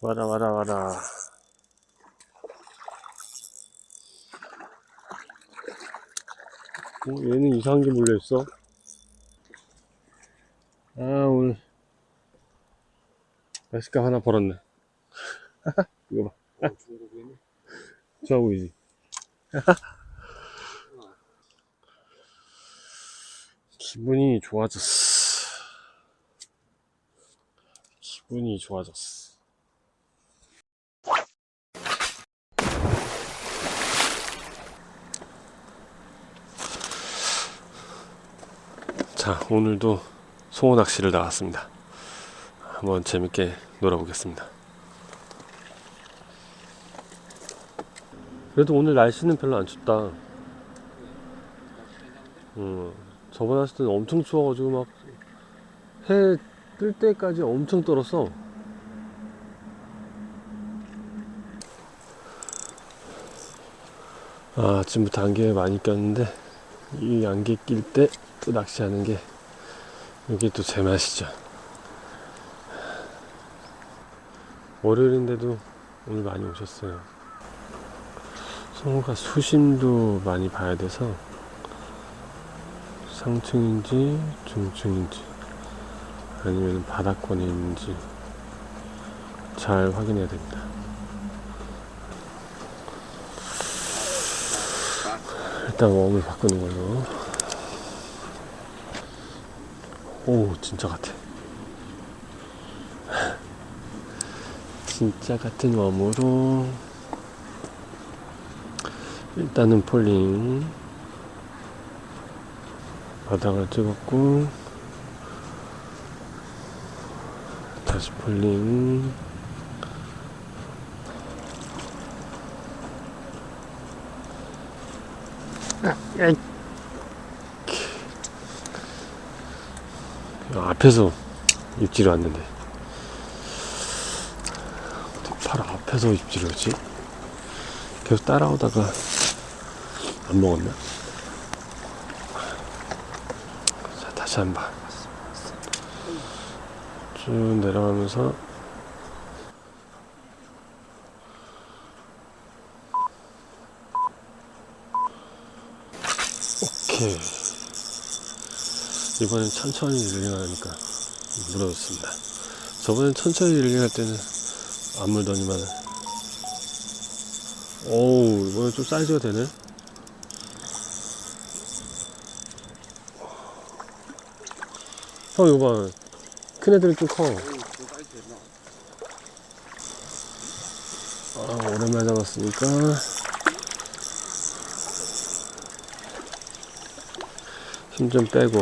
와라 와라 와라. 어, 얘는 이상한 게 몰려있어? 아 오늘 날씨값 하나 벌었네. 이거 봐. 좋아 보이지? 기분이 좋아졌어. 기분이 좋아졌어 자 오늘도 송어 낚시를 나갔습니다. 한번 재밌게 놀아보겠습니다. 그래도 오늘 날씨는 별로 안 춥다. 음, 저번에 왔을 때는 엄청 추워가지고 막 해 뜰 때까지 엄청 떨었어. 아, 아침부터 안개 많이 꼈는데 이 안개 낄 때 또 낚시하는 게 이게 또 제맛이죠. 월요일인데도 오늘 많이 오셨어요. 성우가 수심도 많이 봐야 돼서 상층인지 중층인지 아니면 바닥권에 있는지 잘 확인해야 됩니다 일단 웜을 바꾸는 걸로. 오 진짜 같아. 진짜 같은 웜으로. 일단은 폴링. 바닥을 찍었고. 다시 폴링 앞에서 입질이 왔는데 어떻게 바로 앞에서 입질이 오지? 계속 따라오다가 안 먹었나? 자 다시 한번 쭉 내려가면서 오케이 이번엔 천천히 릴링하니까 물어줬습니다 저번엔 천천히 릴링할 때는 안 물더니만 오우 이번엔 좀 사이즈가 되네 형 이거 봐. 큰 애들은 좀 커. 아, 오랜만에 잡았으니까. 힘 좀 빼고.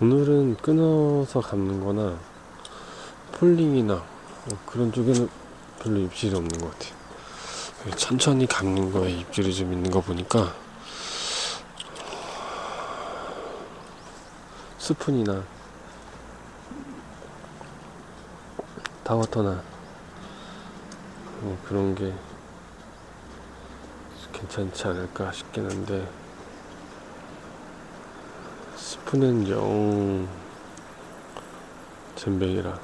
오늘은 끊어서 감는 거나 폴링이나 뭐 그런 쪽에는 별로 입질이 없는 것 같아요. 천천히 감는 거에 입질이 좀 있는 거 보니까 스푼이나 다워터나 뭐 그런 게 괜찮지 않을까 싶긴 한데 스푼은 영 잼뱅이라.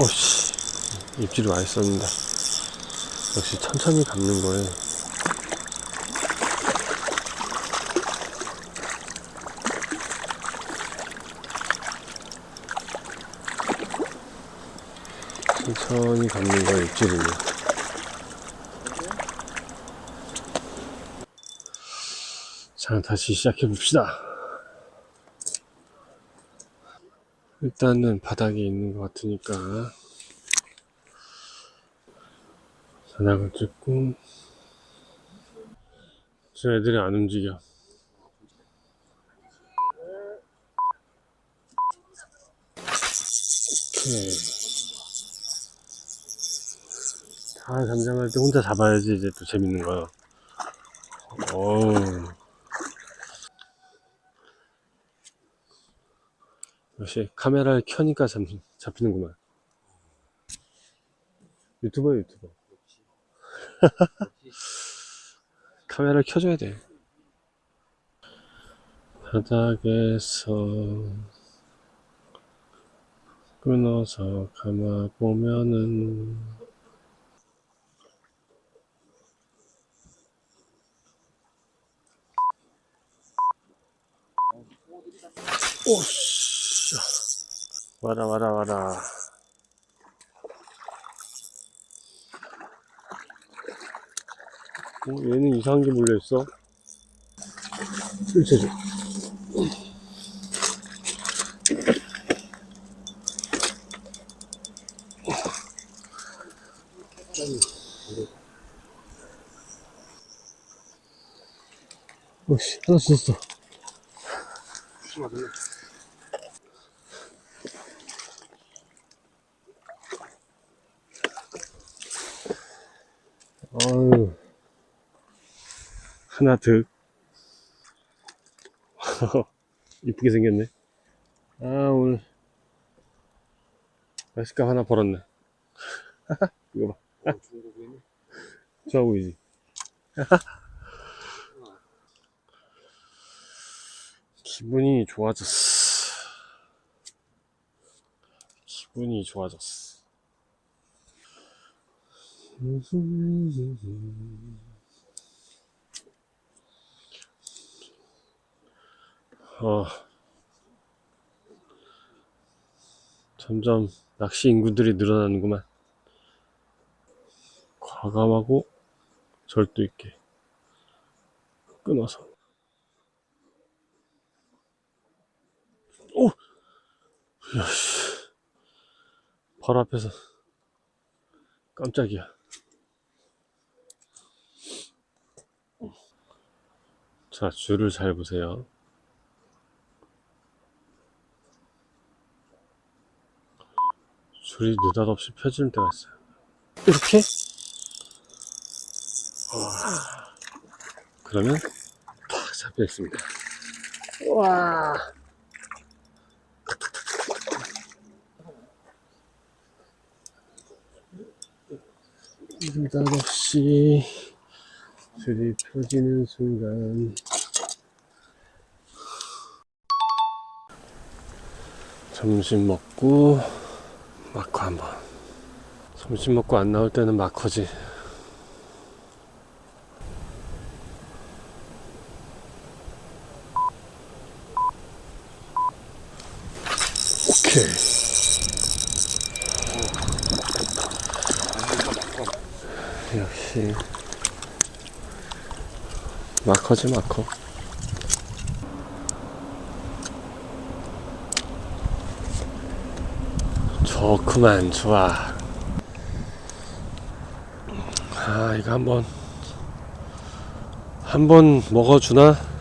오씨 입질이 와 있었는데. 역시 천천히 감는 거에 천천히 감는 거에 입질이네 자 다시 시작해 봅시다. 일단은 바닥에 있는 것 같으니까. 바닥을 찍고. 저 애들이 안 움직여. 오케이 다 잠잠할 때 혼자 잡아야지 이제 또 재밌는 거야 어우 역시 카메라를 켜니까 잡, 잡히는구만. 유튜버야, 유튜버. 카메라를 켜줘야 돼. 바닥에서 끊어서 감아 보면은 오씨. 와라 와라 와라. 어, 얘는 이상한 게 물려있어? 실체죠 오씨 하나 줬어 어유 하나 득 이쁘게 생겼네. 아 오늘. 맛있값 하나 벌었네. 이거 봐. 좋아 보이지 기분이 좋아졌어 기분이 좋아졌어 어, 점점 낚시 인구들이 늘어나는구만. 과감하고 절도 있게 끊어서. 오! 야씨. 바로 앞에서 깜짝이야. 자, 줄을 잘 보세요. 줄이 느닷없이 펴지는 때가 있어요. 이렇게? 와. 그러면 탁 잡혀 있습니다. 와. 느닷없이 줄이 펴지는 순간. 점심 먹고 마커 한번. 점심 먹고 안 나올 때는 마커지. 오케이 역시 마커지 마커. 좋구만 좋아. 아 이거 한번 한번 먹어주나